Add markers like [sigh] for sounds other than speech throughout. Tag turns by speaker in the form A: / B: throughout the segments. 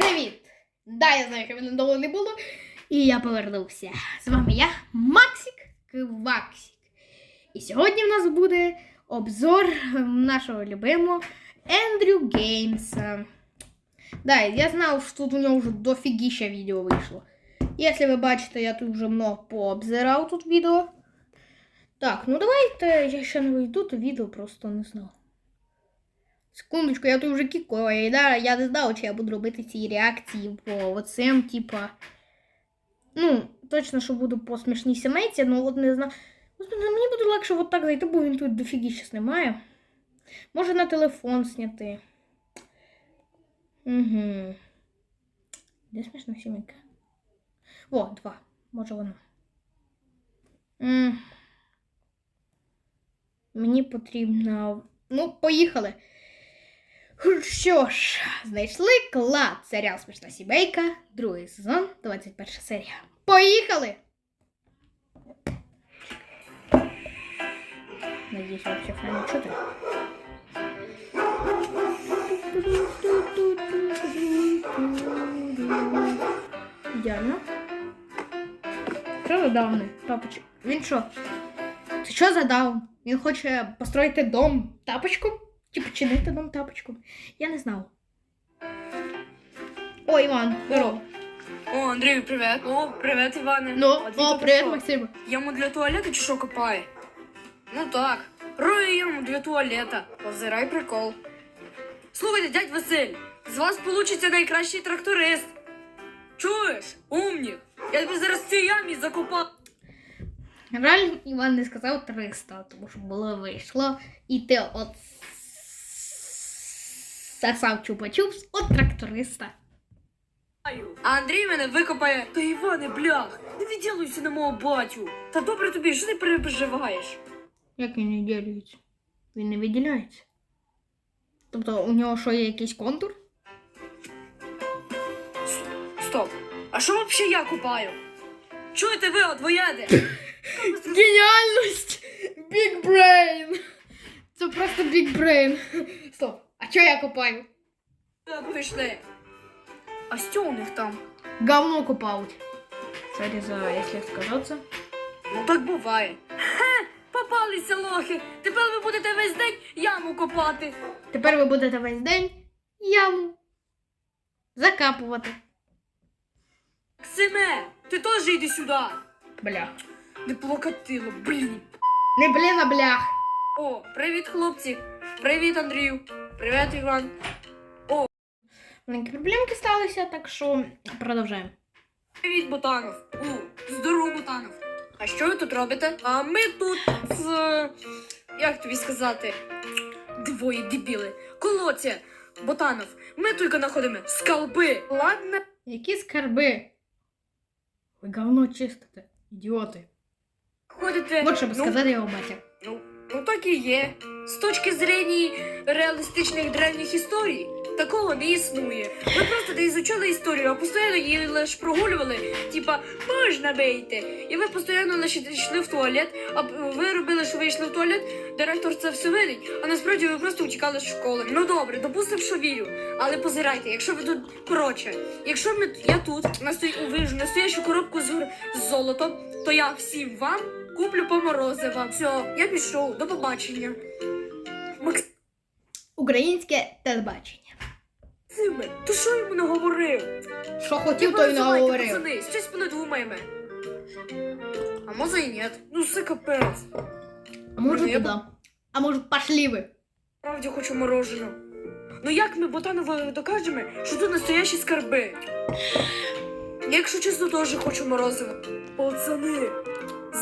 A: Привіт! Да, я знаю, що мене довго не було. І я повернувся. З вами я, Максик Кваксик. І сьогодні в нас буде обзор нашого любимого Ендрю Геймса. Да, я знав, що тут у нього вже дофігіща відео вийшло. Якщо ви бачите, я тут вже много пообзирав тут відео. Так, ну давайте, я ще не вийду, то відео просто не знав. Секундочку, я тут вже кікою, і да, я не знав, чи я буду робити ці реакції по оцим, типа. Ну, точно, що буду по смішній сімейці, ну от не знаю. Господи, мені буде легше от так зайти, бо він тут дофіги знімає. Може на телефон зняти. Угу. Де смішна сімейка? О, два. Може воно. М. Мені потрібно. Ну, поїхали. Що ж, знайшли клад серіал Смішна сімейка, другий сезон, 21 серія. Поїхали! Надіюсь, вообще файно чути. Ідеально. Що за даун? Тапочок. Він що? Це що за даун? Він хоче построїти дом тапочком? Чи починити дом тапочком? Я не знав. О, Іван, здорово.
B: О, Андрію, привіт. О, привіт, Іване.
A: Ну,
B: А твій
A: о,
B: тато
A: привіт,
B: що,
A: Максим.
B: Яму для туалету чи що копає? Ну так. Рою яму для туалета. Позирай прикол. Слухайте, дядь Василь, з вас получиться найкращий тракторист. Чуєш? Умнік. Я тебе зараз в цій ямі закопав.
A: Реально Іван не сказав 300, тому що було вийшло. І ти от сосав чупа-чупс от тракториста.
B: А Андрій мене викопає. Та Іване, блях, не відділуйся на мого батю. Та добре тобі, що ти переживаєш?
A: Як він не ділюється? Він не виділяється. Тобто у нього що є якийсь контур?
B: Стоп. А що взагалі я купаю? Чуєте ви, двояди? [laughs]
A: Геніальність! Big brain! Це просто big brain. Стоп. А чого я копаю?
B: Пішли. А що у них там?
A: Говно копають. Сорі за, якщо сказати.
B: Ну так буває. Хе, попалися лохи. Тепер ви будете весь день яму копати.
A: Тепер ви будете весь день яму закапувати.
B: Ксиме, ти теж йди сюди.
A: Бля.
B: Не плакатило, блін.
A: Не блін, а блях.
B: О, привіт, хлопці. Привіт, Андрію. Привіт, Іван.
A: Маленькі проблемки сталися, так що продовжаємо.
B: Привіт, Ботанов. О, здорово, Ботанов. А що ви тут робите? А ми тут з. Як тобі сказати? Двоє дебіли. Колоться, Ботанов. Ми тільки знаходимо скалби. Ладно.
A: Які скарби? Ви говно чистите, ідіоти.
B: Ходите.
A: От що
B: ну,
A: сказати його батя.
B: Ну, ну так і є. З точки зрення реалістичних древніх історій, такого не існує. Ми просто не ізучали історію, а постійно її лише прогулювали, типа можна бейте. І ви постійно лише йшли в туалет, а ви робили, що ви йшли в туалет, директор це все видить, а насправді ви просто втікали з школи. Ну добре, допустимо, що вірю. Але позирайте, якщо ви тут коротше, якщо ми я тут настою увижу настоящу коробку з, з золотом, то я всім вам куплю по морозива. Все, я пішов, до побачення.
A: Українське телебачення.
B: Максиме, ти що йому не говорив?
A: Що хотів, то й не говорив.
B: Пацани, щось понадумаємо. А може і ні. Ну це капець.
A: А може
B: я
A: туди. А може пошли ви.
B: Правді хочу мороженого. Ну як ми Ботанову докажемо, що тут настоящі скарби? Я, якщо чесно, теж хочу морозиво. Пацани,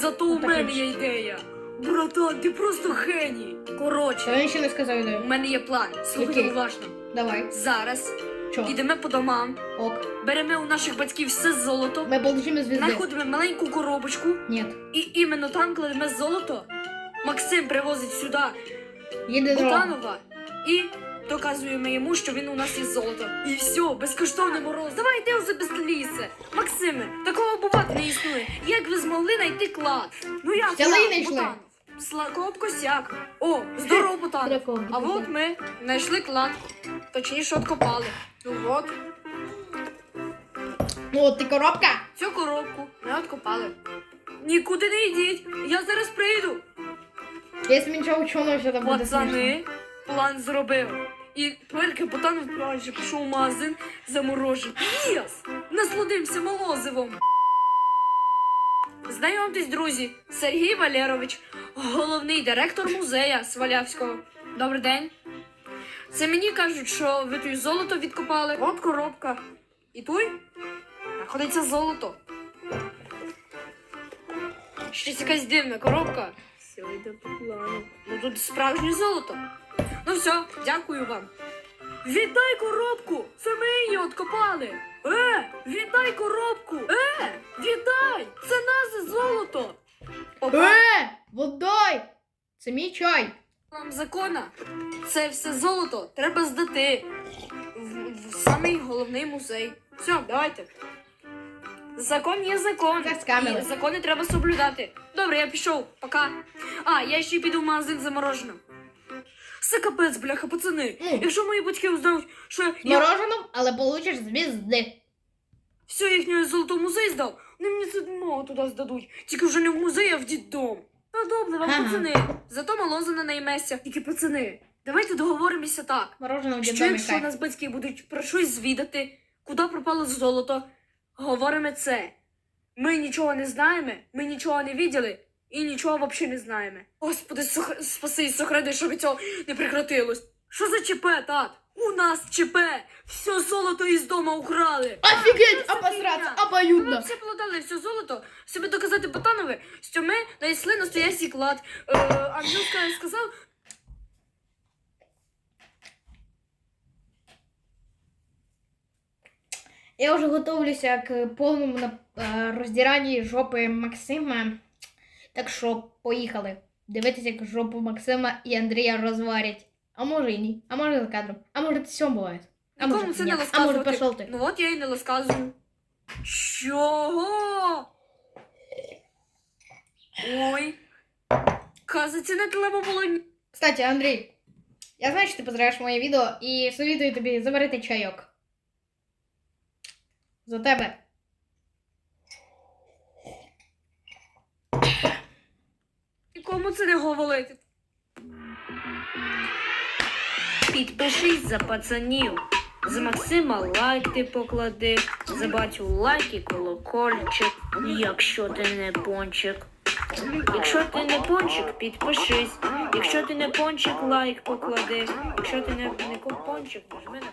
B: зато у мене є ідея. Братан, ти просто геній. Коротше,
A: він ще не сказав
B: у мене є план. Слухайте
A: Який?
B: уважно.
A: Давай.
B: Зараз
A: Чо?
B: ідемо по домам,
A: Ок.
B: беремо у наших батьків все золото,
A: Ми получимо звізди.
B: знаходимо маленьку коробочку,
A: Ні.
B: і іменно там кладемо золото. Максим привозить сюди
A: Їде.
B: Бутанова і доказуємо йому, що він у нас є золото. І все, безкоштовний мороз. Давай йди без. Максиме, такого бувати не існує. Як ви змогли знайти клад? Ну як
A: Взяли
B: я,
A: і.
B: Бутанов? Слакоп косяк. О, здорово, Бутанов. А от ми знайшли клад. Точніше, откопали. Ну от.
A: Ну, от ти коробка.
B: Цю коробку ми откопали. Нікуди не йдіть, я зараз прийду.
A: Якщо нічого що там буде
B: Пацани, план зробив. І тепер пацан вправді пішов магазин, заморожив. Єс! Насладимося молозивом. Знайомтесь, друзі, Сергій Валерович, головний директор музея Свалявського. Добрий день. Це мені кажуть, що ви тут золото відкопали. От коробка. І той знаходиться золото. Щось якась дивна коробка. Все йде по плану. Ну тут справжнє золото. Ну все, дякую вам. Віддай коробку! Це ми її откопали. Е, віддай коробку! Е, віддай! Це наше золото! Опа,
A: Е, водой! Це мій чай.
B: вам закона. Це все золото треба здати в, в самий головний музей. Все, давайте. Закон є закон. І закони треба соблюдати. Добре, я пішов. Пока. А, я ще й піду в магазин за мороженим. Це капець, бляха, пацани.
A: Ну.
B: Якщо мої батьки узнають, що я
A: Мороженом, але получиш звізди.
B: все їхнє золото в музей здав, вони мені це мало туди здадуть. Тільки вже не в музей, а в дітдом. Ну добре вам,
A: Ага.
B: пацани. Зато малоза не наймеся. Тільки пацани, давайте договоримося так.
A: Мороженом в
B: Що
A: дідомі
B: якщо нас батьки будуть про щось звідати, куди пропало золото, говоримо це. Ми нічого не знаємо, ми нічого не виділи і нічого взагалі не знаємо. Господи, сох... спаси і сохрани, щоб цього не прекратилось. Що за ЧП, тат? У нас ЧП! Все золото із дому украли!
A: Офігеть, обосраться,
B: фігня. Ми
A: обоюдно.
B: всі плодали все золото, щоб доказати Потанове, що ми знайшли настоящий клад. Е, Андрюшка сказав,
A: Я вже готовлюся к повному нап- е, роздіранні жопи Максима. Так що поїхали. Дивитися, як жопу Максима і Андрія розварять. А може і ні. А може за кадром. А може це все буває. А може,
B: це не
A: а може пішов ти.
B: Ну от я і не розказую. Чого? Ой. Казаться не треба було.
A: Кстати, Андрій, я знаю, що ти позираєш моє відео і совітую тобі заварити чайок. За тебе.
B: Це не говорити. Підпишись за пацанів. За Максима лайк ти поклади, за батю лайк і колокольчик, якщо ти не пончик. Якщо ти не пончик, підпишись. Якщо ти не пончик, лайк поклади. Якщо ти не, не пончик, нажми на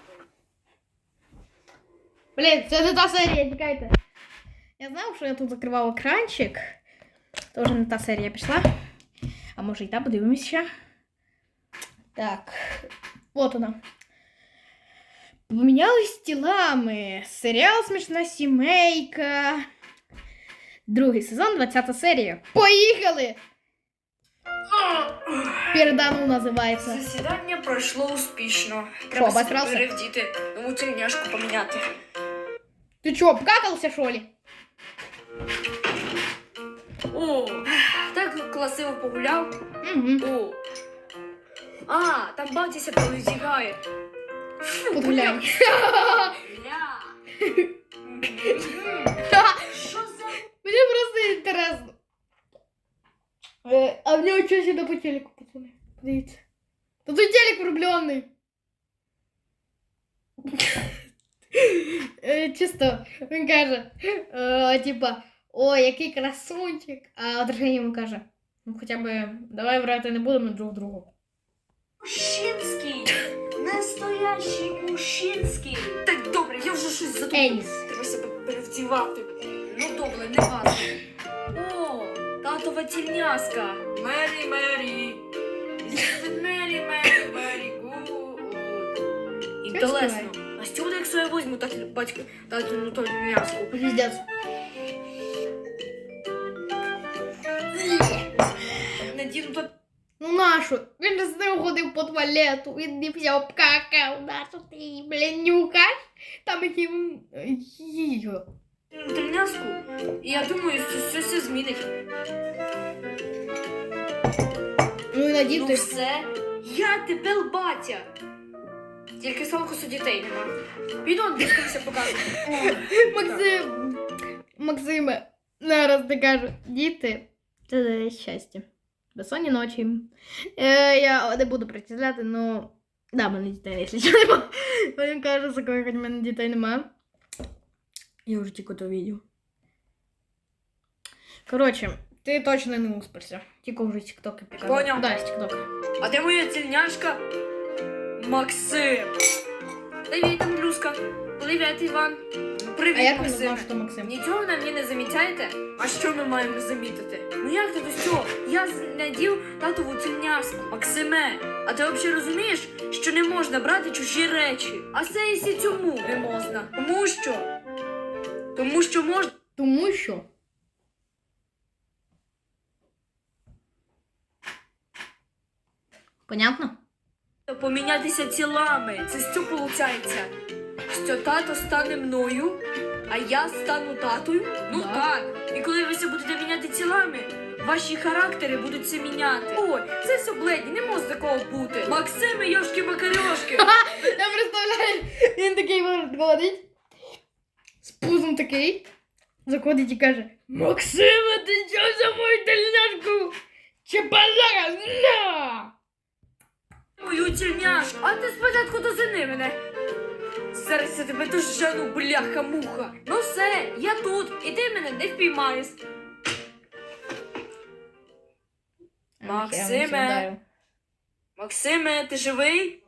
A: Блін, це не та серія, тікайте. Я знав, що я тут закривав екранчик. Це вже не та серія пішла. А може і та, подивимось ще. Так. От вона. Помінялись тілами. Серіал Смішна сімейка. Другий сезон, 20 серія. Поїхали! Передану називається.
B: Засідання пройшло успішно.
A: Що, обосрався?
B: перевдіти, нову тельняшку поміняти.
A: Ти чо, обкакався, що ли?
B: О, так красиво погуляв.
A: Угу.
B: О. А, там батя повизігає.
A: Погуляй.
B: Бля. Що за...
A: Мені просто інтересно. Е, а в нього щось іде по телеку, пацани. Подивіться. Та тут телек врублений. Е, Чисто, він каже, е, типа, о, який красунчик. А другий йому каже, ну хоча б давай врати не будемо друг другу.
B: Мужчинський. Настоящий мужчинський. Так добре, я вже щось задумав.
A: Еніс.
B: Треба себе перевдівати. Ну добре, не важко. О, татова тільняска. Мері, Мері. Мері, Мері, Мері, гуд. Інтересно. А з чого, якщо я возьму так батька, татину тільняску?
A: Пиздец.
B: Надіну то
A: Ну нашу, він же з ним ходив по туалету, він не все обкакав, нашу ти, її, блін, нюхаєш? Там який він е,
B: І я думаю, що це все змінить.
A: Ну і надів
B: Ну
A: ти.
B: все, я тепер батя. Тільки Салкусу дітей нема. Піду дискуся покажу. [laughs]
A: Максим, Максиме, зараз ти кажу, діти, це щастя. Безсонні ночі. Е, я не буду причисляти, ну. Да, в мене дітей, якщо що нема. Він каже, за коли в мене дітей нема. Я вже тільки то відео. Коротше, ти точно не успишся. Тільки вже тіктоки показав.
B: Поняв.
A: Да, з тіктока.
B: А де моя цільняшка? Максим. Привіт, Андрюшка. Привіт, Іван. Привіт,
A: А як ви
B: Максим.
A: знав, що Максим?
B: Нічого на мені не замітаєте? А що ми маємо замітити? Ну як ти без цього? Я надів татову цільняшку. Максиме, а ти взагалі розумієш, що не можна брати чужі речі? А це і цьому не можна. Тому що? Тому що можна.
A: Тому що. Понятно?
B: помінятися тілами. Це що виходить? Що тато стане мною, а я стану татою? Ну
A: Да.
B: так. І коли ви все будете міняти тілами, ваші характери будуть це міняти. Ой, це все бледі, не може такого бути. Максими, йошки макарьошки [laughs]
A: Я представляю, він такий виходить. З пузом такий. Заходить і каже: Максиме, ти що за мою тельняшку? Чебалага, на!
B: Мою тільняшку. А ти спочатку дозини мене. Зараз я тебе дожену, бляха-муха. Ну все, я тут, і ти мене не впіймаєш. Максиме. Максиме, ти живий?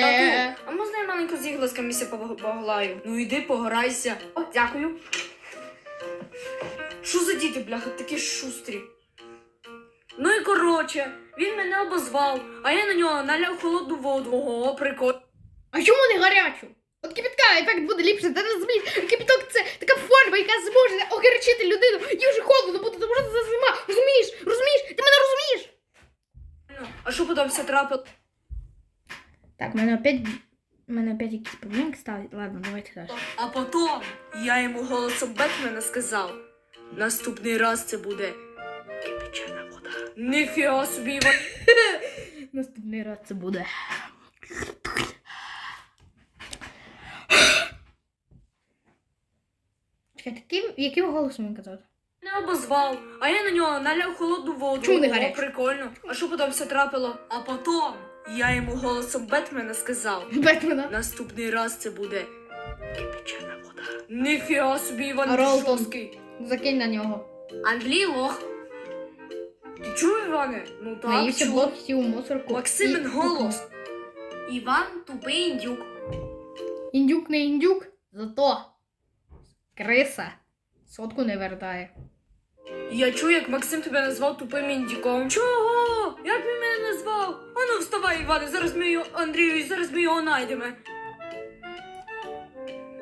B: Тату, а можна я маленько з іглисками ся поглаю? Ну йди пограйся. О, дякую. Що за діти, бляха, такі шустрі? Ну і коротше, він мене обозвав, а я на нього наляв холодну воду. Ого, прикольно.
A: А чому не гарячу? От кипятка ефект буде ліпше, ти не розумієш. Кипяток це така форма, яка зможе огорчити людину. Їй вже холодно буде, тому що це зима. Розумієш? Розумієш? Ти мене розумієш?
B: А що потім все трапило?
A: Так, в мене опять. У мене опять якісь проблемки ставить. Ладно, давайте далі.
B: А потім я йому голосом Бетмена сказав: наступний раз це буде кипячена собі. [laughs]
A: Наступний раз це буде. Чекай, яким, яким голосом він казав?
B: Не обозвав, а я на нього наляв холодну воду.
A: Чому не
B: О, прикольно. А що потім все трапило? А потім я йому голосом Бетмена сказав:
A: Бетмена.
B: наступний раз це буде кипячена вода. Ніфіга собі, Іван
A: Ролтон? Закинь на нього.
B: Англій лох. Ти чув, Іване? Ну так,
A: Наївся
B: чув.
A: блок сів у мусорку.
B: Максимен голос. [laughs] Іван тупий індюк.
A: Індюк не індюк, зато криса сотку не вертає.
B: Я чую, як Максим тебе назвав тупим індюком. Чого? Як він мене назвав? Ану, вставай, Іване, зараз ми його Андрію, зараз ми його знайдемо.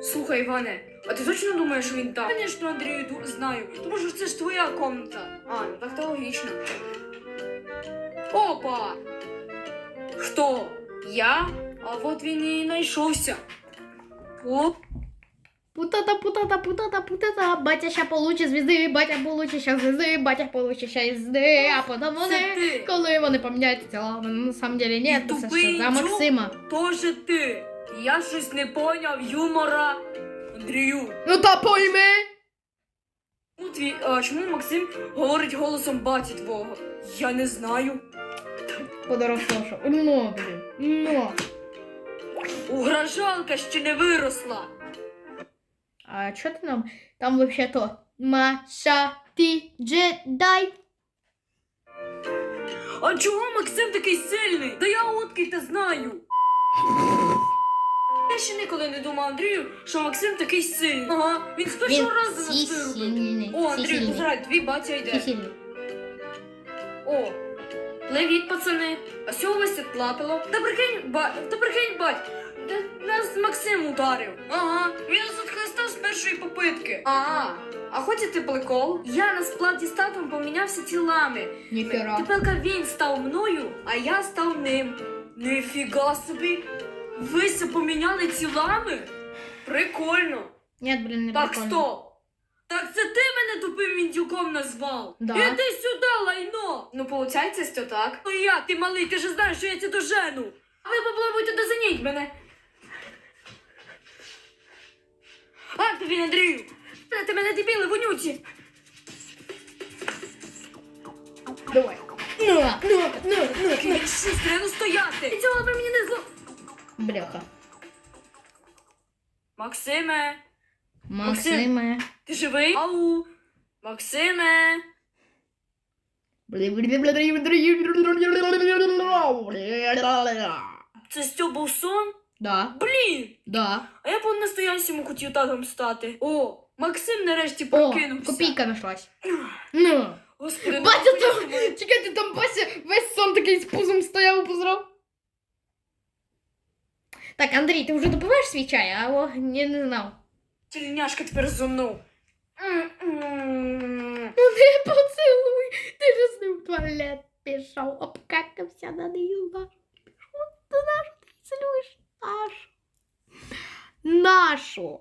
B: Слухай, Іване, а ти точно думаєш, що він там? Звісно, Андрію ду- знаю, тому що це ж твоя комната. А, ну так то логічно. Опа! Хто? Я? А от він і знайшовся. Оп.
A: Путата, путата, путата, путата. Батя ща получить звізди, батя получить ща звізди, батя получить ща звізди, а потім
B: Це
A: вони,
B: ти.
A: коли вони поміняють тіла, вони на самом деле ні, це все
B: тупий
A: за. Максима.
B: Тоже ти. Я щось не поняв юмора. Андрію,
A: Ну та пойми!
B: чому твій, а, чому Максим говорить голосом баті твого? Я не знаю.
A: Подорослоша. Ну, блін, ну.
B: Угрожалка ще не виросла.
A: А чо ти нам? Там вообще то Маша, ти джедай.
B: А чого Максим такий сильний? Да я уткий та знаю. Я ще ніколи не думав Андрію, що Максим такий сильний. Ага, він з
A: Він
B: разу
A: всі
B: нас
A: сильний,
B: О,
A: всі
B: позирай, твій батя йде.
A: сильний.
B: О, привіт, пацани. А у вас тут плапило? Та прикинь, ба... Та прикинь, бать. Та нас Максим ударив. Ага, він нас відхлистав з першої попитки. Ага. А хочете прикол? Я на сплаті з татом помінявся тілами.
A: Ніхера.
B: Тепер він став мною, а я став ним. Нифіга собі. Ви се поміняли тілами? Прикольно.
A: Ні, блін, не
B: Так,
A: прикольно.
B: стоп. Так це ти мене тупим індюком назвав?
A: Да.
B: Іди сюди, лайно! Ну, получається, що так. Ну я, ти малий, ти ж знаєш, що я тебе дожену. А ви попробуйте дозаніть мене. А, тобі, Андрію! Та Ти мене дебіли, вонюці!
A: Давай. На, на, на, на.
B: Шустря, ну стояти! І цього би мені не зло...
A: Бляха.
B: Максиме,
A: Максиме.
B: ти живий? Ау! Максиме! Це Стьо був сон?
A: Да,
B: Блін!
A: да.
B: А я по настоящему хотів татом стати. О, Максим нарешті
A: О, копійка нашлась. Ну.
B: Господи, ну,
A: Батя там, чекайте, там Бася весь сон такий з пузом стояв, позрав. Так, Андрій, ти вже допиваєш свій чай, а о, я не знав.
B: Тільняшка тепер зонув.
A: Ну не поцілуй, ти ж з ним в туалет пішов, обкакався на неї наш. Ти нашу ти? Нашу. Нашу.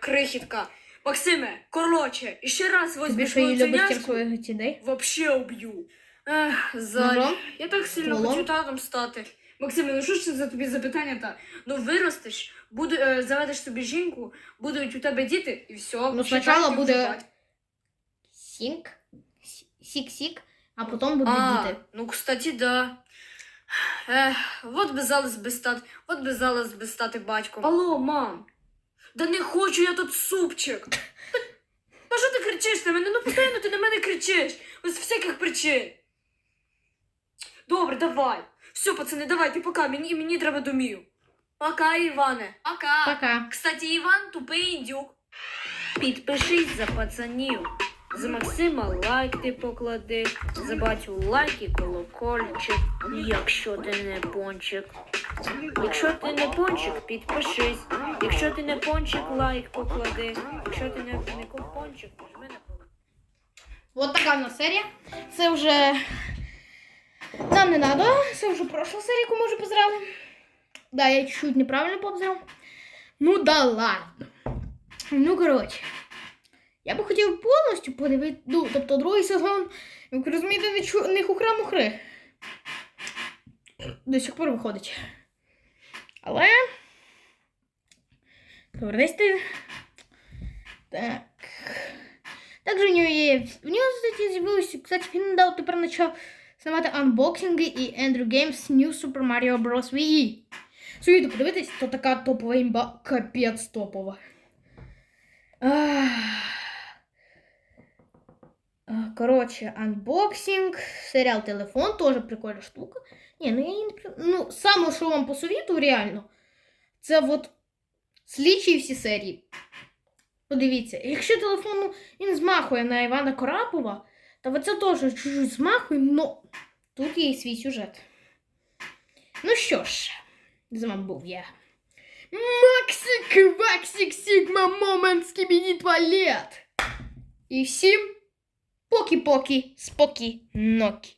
B: Крихітка. Максиме, короче, іще раз
A: Тобі
B: возьмеш
A: що її
B: тільняшку,
A: своїх дітей?
B: вообще уб'ю. Ех, Заль.
A: Ножом?
B: Я так сильно
A: Стволом?
B: хочу татом стати. Максиме, ну що ж це за тобі запитання та? Ну виростеш, буде, е, заведеш собі жінку, будуть у тебе діти і все.
A: Ну, спочатку буде. Сінк, сік-сік, а потім будуть
B: А,
A: діти.
B: ну, кстати, да. Ех, вот би зараз би стати, от би зараз би стати батьком. Алло, мам. Да не хочу я тут супчик. [laughs] А що ти кричиш на мене? Ну постійно ти на мене кричиш. Без всяких причин. Добре, давай. Все, пацани, давайте, пока. Мені, мені треба домів. Пока, Іване. Пока.
A: Пока.
B: Кстати, Іван тупий індюк. Підпишись за пацанів. За Максима лайк ти поклади, за батю лайк і колокольчик, якщо ти не пончик. Якщо ти не пончик, підпишись. Якщо ти не пончик, лайк поклади. Якщо ти не, не пончик, нажми на колокольчик.
A: Вот така в нас серія. Це вже нам не надо. Це вже пройшла серія, яку ми вже позрали. Да, я чуть-чуть неправильно позрав. Ну да ладно. Ну, коротше. Я би хотів повністю подивити, ну, тобто другий сезон, як розумієте, не, чу, не хухра-мухри. До сих пор виходить. Але. Повернись ти. Так. Также у нього є. У нього, кстати, з'явилося, кстати, він недавно тепер почав знімати анбоксинги і Andrew Games New Super Mario Bros. Wii. Сюди подивитись, то така топова імба, капець топова. Коротше, анбоксинг, серіал Телефон, теж прикольна штука. Ні, ну я не Ну, саме, що вам посовітую, реально, це от слідчі всі серії. Подивіться, якщо телефон ну, він змахує на Івана Корапова, то це теж чуть-чуть змахує, але тут є і свій сюжет. Ну що ж, з вами був я. Максик, Ваксик, Сігма, Момент, Скібіді Туалет. І всім покі-покі, спокі, нокі.